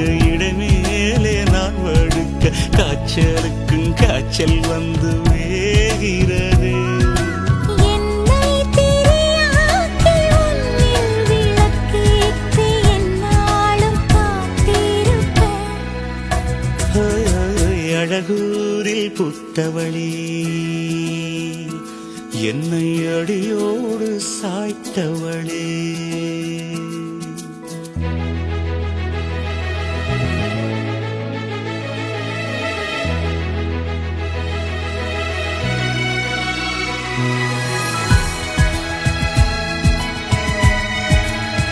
உனக்கு இடமேலே நான் வடுக்க காய்ச்சலுக்கும் காய்ச்சல் வந்து வேகிறது அழகூரில் புத்தவழி என்னை அடியோடு சாய்த்தவளே